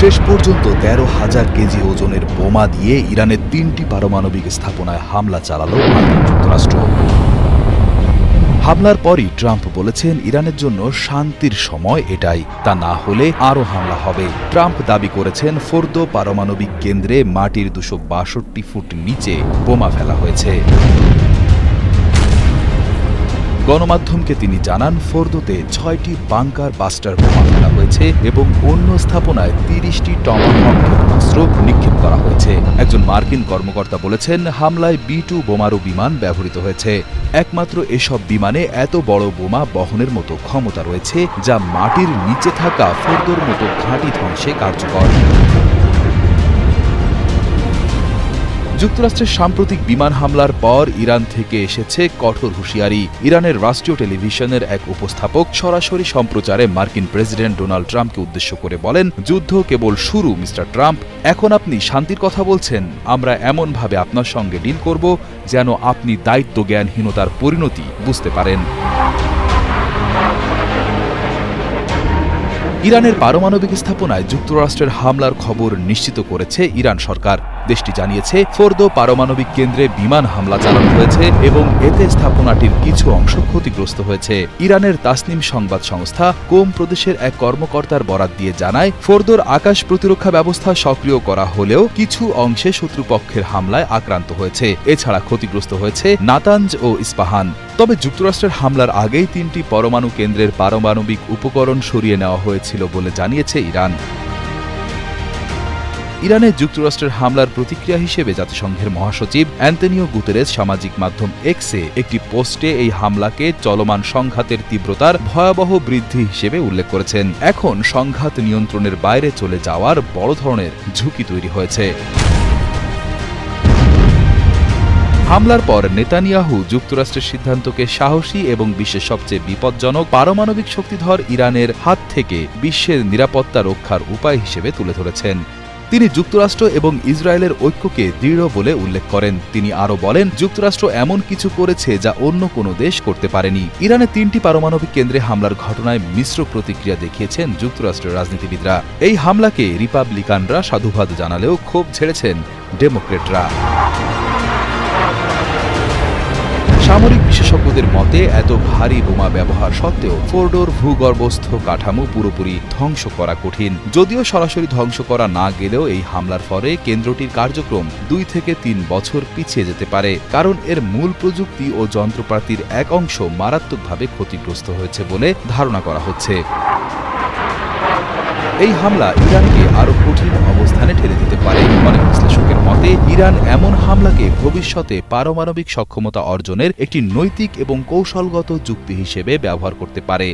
শেষ পর্যন্ত তেরো হাজার কেজি ওজনের বোমা দিয়ে ইরানের তিনটি পারমাণবিক স্থাপনায় হামলা চালালো মার্কিন যুক্তরাষ্ট্র। হামলার পরই ট্রাম্প বলেছেন, ইরানের জন্য শান্তির সময় এটাই, তা না হলে আরও হামলা হবে। ট্রাম্প দাবি করেছেন, ফোর্দো পারমাণবিক কেন্দ্রে মাটির দুশো ফুট নিচে বোমা ফেলা হয়েছে। গণমাধ্যমকে তিনি জানান, ফোর্দোতে ছয়টি বাংকার বাস্টার বোমা ফেলা হয়েছে এবং অন্য স্থাপনায় তিরিশটি ক্ষেপণাস্ত্র নিক্ষেপ করা হয়েছে। একজন মার্কিন কর্মকর্তা বলেছেন, হামলায় বি টু বোমারু বিমান ব্যবহৃত হয়েছে। একমাত্র এসব বিমানে এত বড় বোমা বহনের মতো ক্ষমতা রয়েছে, যা মাটির নিচে থাকা ফোর্দোর মতো ঘাঁটি ধ্বংসে কার্যকর। যুক্তরাষ্ট্রের সাম্প্রতিক বিমান হামলার পর ইরান থেকে এসেছে কঠোর হুঁশিয়ারি। ইরানের রাষ্ট্রীয় টেলিভিশনের এক উপস্থাপক সরাসরি সম্প্রচারে মার্কিন প্রেসিডেন্ট ডোনাল্ড ট্রাম্পকে উদ্দেশ্য করে বলেন, যুদ্ধ কেবল শুরু, মিস্টার ট্রাম্প। এখন আপনি শান্তির কথা বলছেন। আমরা এমনভাবে আপনার সঙ্গে ডিল করব যেন আপনি দায়িত্ব জ্ঞানহীনতার পরিণতি বুঝতে পারেন। ইরানের পারমাণবিক স্থাপনায় যুক্তরাষ্ট্রের হামলার খবর নিশ্চিত করেছে ইরান সরকার। দেশটি জানিয়েছে, ফোর্দো পারমাণবিক কেন্দ্রে বিমান হামলা চালানো হয়েছে এবং এতে স্থাপনাটির কিছু অংশ ক্ষতিগ্রস্ত হয়েছে। ইরানের তাসনিম সংবাদ সংস্থা কোম প্রদেশের এক কর্মকর্তার বরাত দিয়ে জানায়, ফোর্দোর আকাশ প্রতিরক্ষা ব্যবস্থা সক্রিয় করা হলেও কিছু অংশে শত্রুপক্ষের হামলায় আক্রান্ত হয়েছে। এছাড়া ক্ষতিগ্রস্ত হয়েছে নাতাঞ্জ ও ইস্পাহান। তবে যুক্তরাষ্ট্রের হামলার আগেই তিনটি পরমাণু কেন্দ্রের পারমাণবিক উপকরণ সরিয়ে নেওয়া হয়েছিল বলে জানিয়েছে ইরান। ইরানে যুক্তরাষ্ট্রের হামলার প্রতিক্রিয়া হিসেবে জাতিসংঘের মহাসচিব অ্যান্টনিও গুতেরেস সামাজিক মাধ্যম এক্সে একটি পোস্টে এই হামলাকে চলমান সংঘাতের তীব্রতার ভয়াবহ বৃদ্ধি হিসেবে উল্লেখ করেছেন। এখন সংঘাত নিয়ন্ত্রণের বাইরে চলে যাওয়ার বড় ধরনের ঝুঁকি তৈরি হয়েছে। হামলার পর নেতানিয়াহু যুক্তরাষ্ট্রের সিদ্ধান্তকে সাহসী এবং বিশ্বের সবচেয়ে বিপজ্জনক পারমাণবিক শক্তিধর ইরানের হাত থেকে বিশ্বের নিরাপত্তা রক্ষার উপায় হিসেবে তুলে ধরেছেন। তিনি যুক্তরাষ্ট্র এবং ইসরায়েলের ঐক্যকে দৃঢ় বলে উল্লেখ করেন। তিনি আরও বলেন, যুক্তরাষ্ট্র এমন কিছু করেছে যা অন্য কোনো দেশ করতে পারেনি। ইরানে তিনটি পারমাণবিক কেন্দ্রে হামলার ঘটনায় মিশ্র প্রতিক্রিয়া দেখিয়েছেন যুক্তরাষ্ট্রের রাজনীতিবিদরা। এই হামলাকে রিপাবলিকানরা সাধুবাদ জানালেও ক্ষোভ ছেড়েছেন ডেমোক্রেটরা। মতে, এত ভারী বোমা ব্যবহার সত্ত্বেও ফোর্ডোর ভূগর্ভস্থ কাঠামো পুরোপুরি ধ্বংস করা কঠিন। যদিও সরাসরি ধ্বংস করা না গেলেও এই হামলার ফলে কেন্দ্রটির কার্যক্রম দুই থেকে তিন বছর পিছিয়ে যেতে পারে। কারণ এর মূল প্রযুক্তি ও যন্ত্রপাতির এক অংশ মারাত্মকভাবে ক্ষতিগ্রস্ত হয়েছে বলে ধারণা করা হচ্ছে। এই হামলা ইরানকে আরও কঠিন অবস্থানে ঠেলে দিতে পারে। অনেক বিশ্লেষকের মতে, ইরান এমন হামলাকে ভবিষ্যতে পারমাণবিক সক্ষমতা অর্জনের একটি নৈতিক এবং কৌশলগত যুক্তি হিসেবে ব্যবহার করতে পারে।